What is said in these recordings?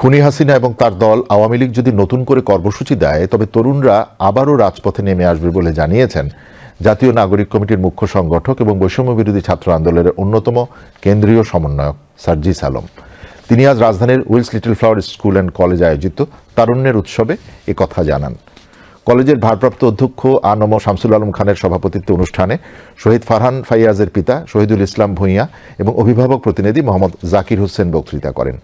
খুনি হাসিনা এবং তার দল আওয়ামী লীগ যদি নতুন করে কর্মসূচি দেয়, তবে তরুণরা আবারও রাজপথে নেমে আসবে বলে জানিয়েছেন জাতীয় নাগরিক কমিটির মুখ্য সংগঠক এবং বৈষম্য বিরোধী ছাত্র আন্দোলনের অন্যতম কেন্দ্রীয় সমন্বয়ক সার্জিস আলম। তিনি আজ রাজধানীর Wills Little Flower school and কলেজে আয়োজিত তারুণ্যের উৎসবে কথা জানান। কলেজের ভারপ্রাপ্ত অধ্যক্ষ আনম শামসুল আলম খানের সভাপতিত্বে অনুষ্ঠানে শহীদ ফারহান ফাইয়াজের পিতা শহীদুল ইসলাম ভূঁইয়া এবং অভিভাবক প্রতিনিধি মোহাম্মদ জাকির হোসেন বক্তৃতা করেন।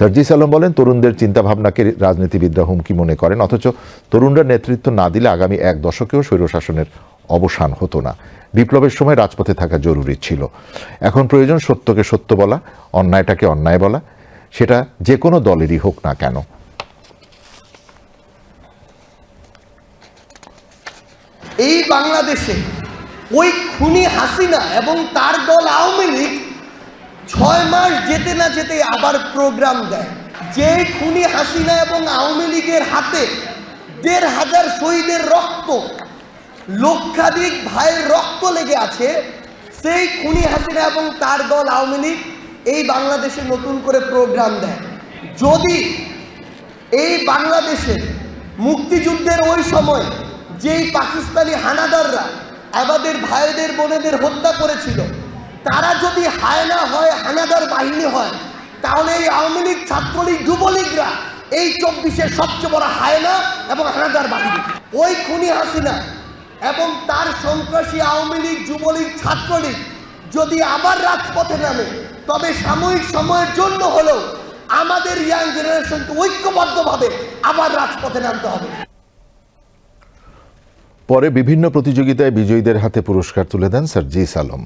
সার্জিস আলম বলেন, তরুণদের চিন্তাভাবনাকে রাজনীতিবিদরা হুমকি মনে করেন, অথচ তরুণরা নেতৃত্ব না দিলে আগামী এক দশকেও স্বৈরশাসনের অবসান হতো না। বিপ্লবের সময় রাজপথে থাকা জরুরি ছিল। এখন প্রয়োজন সত্যকে সত্য বলা, অন্যায়টাকে অন্যায় বলা, সেটা যে কোনো দলেরই হোক না কেন। এই বাংলাদেশে ওই খুনি হাসিনা এবং তার দল আওয়ামী লীগ ছয় মাস যেতে না যেতে আবার প্রোগ্রাম দেয়। যে খুনি হাসিনা এবং আওয়ামী লীগের হাতে দেড় হাজার শহীদের রক্ত, লক্ষাধিক ভাইয়ের রক্ত লেগে আছে, সেই খুনি হাসিনা এবং তার দল আওয়ামী লীগ এই বাংলাদেশে নতুন করে প্রোগ্রাম দেয়। যদি এই বাংলাদেশে মুক্তিযুদ্ধের ওই সময় যেই পাকিস্তানি হানাদাররা আমাদের ভাইদের বোনেদের হত্যা করেছিল তারা যদি হায়না হয় হানাদার বাহিনী হয়, তাহলে এই আওয়ামী লীগ, ছাত্রলীগ, যুবলীগরা এই চব্বিশের সবচেয়ে বড় হায়না এবং হানাদার বাহিনী। ওই খুনি হাসিনা এবং তার সন্ত্রাসী আওয়ামী লীগ, যুবলীগ, ছাত্রলীগ যদি আবার রাজপথে নামে, তবে সাময়িক সময়ের জন্য হলেও আমাদের ইয়াং জেনারেশনকে ঐক্যবদ্ধভাবে আবার রাজপথে নামতে হবে। পরে বিভিন্ন প্রতিযোগিতায় বিজয়ীদের হাতে পুরস্কার তুলে দেন সার্জিস আলম